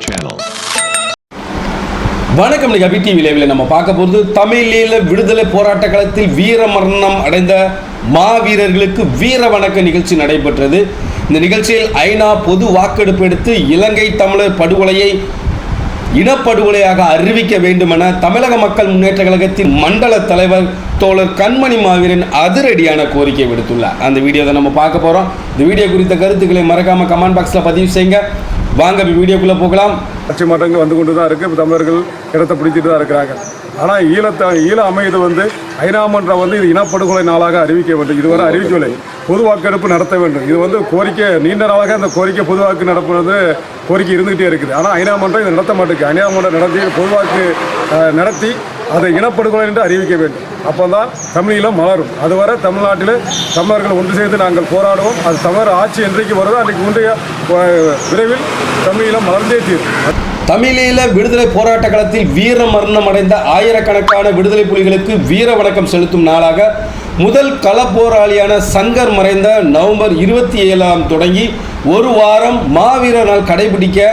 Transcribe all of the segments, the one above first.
channel. வணக்கம் நிகழ்ச்சி TV நம்ம பார்க்க போகிறது தமிழீழ விடுதலை போராட்ட காலத்தில் வீர மரணம் அடைந்த மாவீரர்களுக்கு வீர வணக்க நிகழ்ச்சி நடைபெற்றது இந்த நிகழ்ச்சியில் ஐநா பொது வாக்கெடுப்பு எடுத்து இலங்கை தமிழர் படுகொலையை இனப்படுகொலையாக அறிவிக்க வேண்டுமென தமிழக மக்கள் முன்னேற்ற கழகத்தின் மண்டல தலைவர் தோழர் கண்மணி மாவீரன் அதிரடியான கோரிக்கை விடுத்துள்ளார். அந்த வீடியோவை நம்ம பார்க்க போகிறோம் இந்த வீடியோ குறித்த கருத்துக்களை மறக்காம கமெண்ட் பாக்ஸில் பதிவு செய்யுங்க. வாங்க வீடியோக்குள்ளே போகலாம். ஆட்சி மாற்றங்கள் வந்து கொண்டு தான் இருக்குது தமிழர்கள் இடத்தை பிடிச்சிட்டு தான் இருக்கிறாங்க. ஆனால் ஈழத்தை ஈழ அமைது வந்து ஐநா மன்றம் வந்து இது இனப்படுகொலை நாளாக அறிவிக்க வேண்டும். இதுவரை அறிவிக்கவில்லை. பொது வாக்கெடுப்பு நடத்த வேண்டும். இது வந்து கோரிக்கை நீண்ட நாளாக அந்த கோரிக்கை பொது வாக்கு நடப்புறது கோரிக்கை இருந்துகிட்டே இருக்குது. ஆனால் ஐநா மன்றம் இதை நடத்த மாட்டேங்குது. ஐநா மன்றம் நடத்தி பொது வாக்கு நடத்தி அதை இனப்படுகொலை என்று அறிவிக்க வேண்டும். அப்போ தான் தமிழீழம் மலரும். அதுவரை தமிழ்நாட்டில் தமிழர்கள் ஒன்று சேர்ந்து நாங்கள் போராடுவோம். அது தமிழர் ஆட்சி என்றைக்கு வருதோ அன்றைக்கு முந்தைய விரைவில் தமிழீழம் மலர்ந்தே தீரும். தமிழீழ விடுதலை போராட்ட களத்தில் வீர மரணம் அடைந்த ஆயிரக்கணக்கான விடுதலை புலிகளுக்கு வீர வணக்கம் செலுத்தும் நாளாக முதல் களப்போராளியான சங்கர் மறைந்த நவம்பர் இருபத்தி ஏழாம் தொடங்கி ஒரு வாரம் மாவீர நாள் கடைபிடிக்க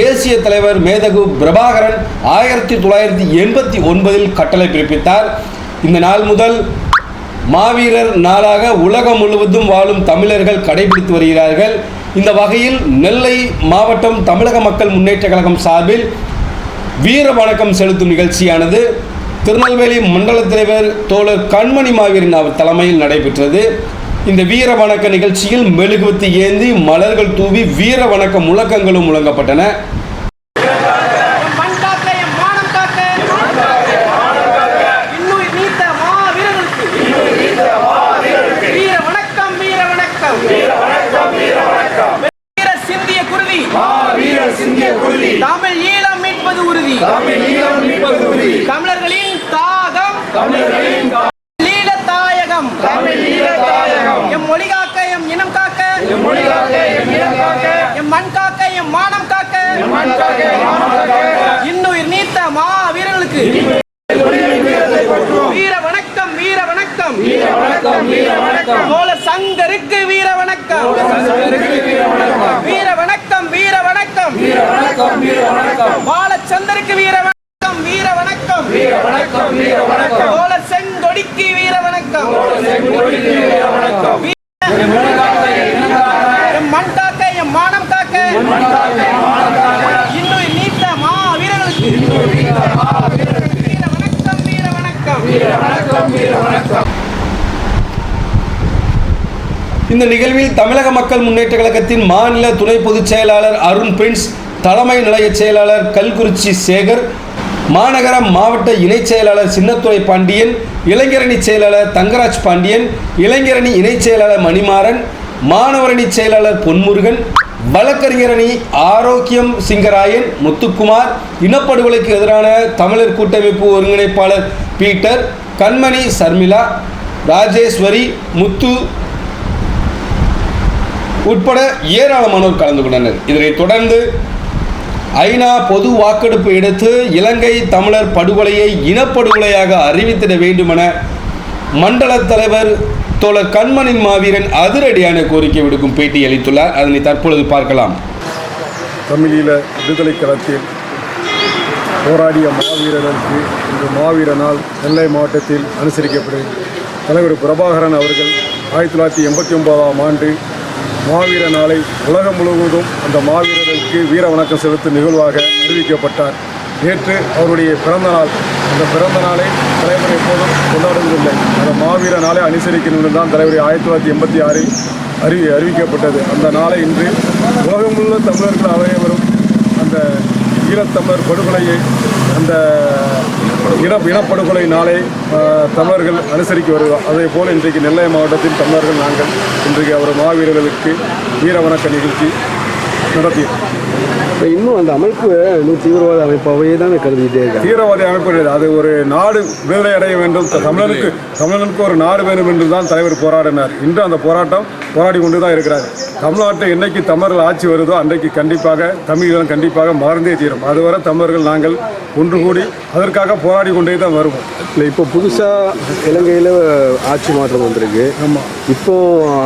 தேசிய தலைவர் மேதகு பிரபாகரன் ஆயிரத்தி தொள்ளாயிரத்தி எண்பத்தி ஒன்பதில் கட்டளை பிறப்பித்தார். இந்த நாள் முதல் மாவீரர் நாளாக உலகம் முழுவதும் வாழும் தமிழர்கள் கடைபிடித்து வருகிறார்கள். இந்த வகையில் நெல்லை மாவட்டம் தமிழக மக்கள் முன்னேற்ற கழகம் சார்பில் வீர வணக்கம் செலுத்தும் நிகழ்ச்சியானது. திருநெல்வேலி மண்டல தலைவர் தோழர் கண்மணி மாவீரன் அவர் தலைமையில் நடைபெற்றது. இந்த வீர வணக்க நிகழ்ச்சியில் மெழுகுவத்தி ஏந்தி மலர்கள் தூவி வீர வணக்க முழக்கங்களும் முழங்கப்பட்டன மண் காக்க என் மானம் காக்க இன்னுயிர் நீத்த மா வீரர்களுக்கு வீர வணக்கம் வீர வணக்கம் வீர சிந்திய குருதி தமிழ் ஈழம் மீட்பது உறுதி தமிழர்களின் தாகம். ஈழ தாயகம் எம் மொழி காக்க எம் இனம் காக்க. எம் மண் காக்க எம் மானம் காக்க. இன்னுயிர் நீத்த மா வீரர்களுக்கு வீர வணக்கம் வீர வணக்கம். சோழ சங்கருக்கு வீர வணக்கம். வீர வணக்கம். பாலச்சந்தருக்கு வீர வணக்கம் வீர வணக்கம். சோழ செங்கொடிக்கு வீர வணக்கம். எம் மண் காக்க எம் மானம் காக்க. இன்னுயிர் நீத்த மா வீரர்களுக்கு வீர வணக்கம் வீர வணக்கம். இந்த நிகழ்வில் தமிழக மக்கள் முன்னேற்ற கழகத்தின் மாநில துணை பொதுச் செயலாளர் அருண் பிரின்ஸ் தலைமை நிலைய செயலாளர் கல்குறிச்சி சேகர் மாநகர மாவட்ட இணைச் செயலாளர் சின்னத்துறை பாண்டியன் இளைஞரணி செயலாளர் தங்கராஜ் பாண்டியன் இளைஞரணி இணைச் செயலாளர் மணிமாறன் மாணவரணி செயலாளர் பொன்முருகன் வழக்கறிஞரணி ஆரோக்கியம் சிங்கராயன் முத்துக்குமார் இனப்படுகொலைக்கு எதிரான தமிழர் கூட்டமைப்பு ஒருங்கிணைப்பாளர் பீட்டர் கண்மணி சர்மிளா ராஜேஸ்வரி முத்து உட்பட ஏராளமானோர் கலந்து கொண்டனர். இதனைத் தொடர்ந்து ஐநா பொது வாக்கெடுப்பு எடுத்து இலங்கை தமிழர் படுகொலையை இனப்படுகொலையாக அறிவித்திட வேண்டுமென மண்டல தலைவர் தோழர் கண்மணி மாவீரன் அதிரடியான கோரிக்கை விடுக்கும் பேட்டி அளித்துள்ளார். அதனை தற்பொழுது பார்க்கலாம். தமிழீழ விடுதலை களத்தில் போராடிய மாவீரனுக்கு இந்த மாவீரனால் நெல்லை மாவட்டத்தில் அனுசரிக்கப்படும் தலைவர் பிரபாகரன் அவர்கள் ஆயிரத்தி தொள்ளாயிரத்தி எண்பத்தி ஒன்பதாம் ஆண்டு மாவீர நாளை உலகம் முழுவதும் அந்த மாவீரர்களுக்கு வீர வணக்கம் செலுத்தும் நிகழ்வாக அறிவிக்கப்பட்டார். நேற்று அவருடைய பிறந்த நாள். அந்த பிறந்த நாளை தலைவர் எப்போதும் கொண்டாடுவதில்லை. அந்த மாவீர நாளை அனுசரிக்கணும் தான் தலைவர் ஆயிரத்தி தொள்ளாயிரத்தி எண்பத்தி ஆறில் அறிவி அறிவிக்கப்பட்டது. அந்த நாளை இன்று உலகமுள்ள தமிழர்கள் அனைவரும் அந்த ஈழத்தமிழர் படுகொலையை அந்த இன இனப்படுகொலை நாளை தமிழர்கள் அனுசரிக்க வருகிறோம் அதே போல் இன்றைக்கு நெல்லை மாவட்டத்தில் தமிழர்கள் நாங்கள் இன்றைக்கு அவர் மாவீரர்களுக்கு வீர வணக்க நிகழ்ச்சி நடத்தியோம் இப்போ இன்னும் அந்த அமைப்பு இன்னும் தீவிரவாத அமைப்பாகவே தான் கருதிக்கிட்டே இருக்காங்க. தீவிரவாதி அமைப்பு. அது ஒரு நாடு விடுதலை அடைய வேண்டும். த- தமிழருக்கு தமிழனுக்கு ஒரு நாடு வேணும் என்று தான் தலைவர் போராடினார். இன்று அந்த போராட்டம் போராடி கொண்டு தான் இருக்கிறார். தமிழ்நாட்டில் என்னைக்கு தமிழர்கள் ஆட்சி வருதோ அன்றைக்கு கண்டிப்பாக தமிழீழம் கண்டிப்பாக மலர்ந்தே தீரும். அதுவரை தமிழர்கள் நாங்கள் ஒன்று கூடி அதற்காக போராடி கொண்டே தான் வருவோம். இல்லை இப்போ புதுசாக இலங்கையில் ஆட்சி மாற்றம் வந்திருக்கு. ஆமாம் இப்போ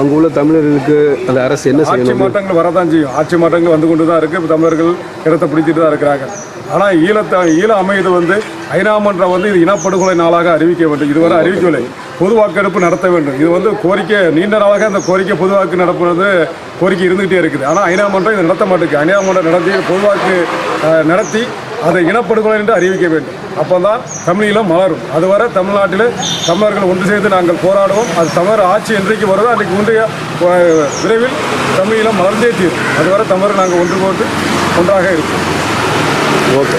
அங்கே உள்ள தமிழர்களுக்கு அந்த அரசு என்ன ஆட்சி மாற்றங்கள் வரதான் செய்யும். ஆட்சி மாற்றங்கள் வந்து கொண்டு தான் இருக்குது தமிழர்கள் இடத்தை பிடிச்சிட்டு தான் இருக்கிறாங்க. ஆனால் ஈழத்தை ஈழ அமைது வந்து ஐநா மன்றம் வந்து இது இனப்படுகொலை நாளாக அறிவிக்க வேண்டும். இதுவரை அறிவிக்கவில்லை. பொது வாக்கெடுப்பு நடத்த வேண்டும். இது வந்து கோரிக்கை நீண்ட நாளாக இந்த கோரிக்கை பொது வாக்கு நடப்புறது கோரிக்கை இருந்துகிட்டே இருக்குது. ஆனால் ஐநா மன்றம் இதை நடத்த மாட்டேங்குது. ஐநா மன்றம் நடத்தி பொது வாக்கு நடத்தி அதை இனப்படுகொலை என்று அறிவிக்க வேண்டும். அப்போ தான் தமிழீழம் மலரும். அதுவரை தமிழ்நாட்டில் தமிழர்கள் ஒன்று சேர்ந்து நாங்கள் போராடுவோம். அது தமிழர் ஆட்சி என்றைக்கு வருதோ அன்றைக்கு ஒன்றிய விரைவில் தமிழீழம் மலர்ந்தே தீரும். அதுவரை தமிழர் நாங்கள் ஒன்று போட்டு ஒன்றாக இருப்போம். ஓகே.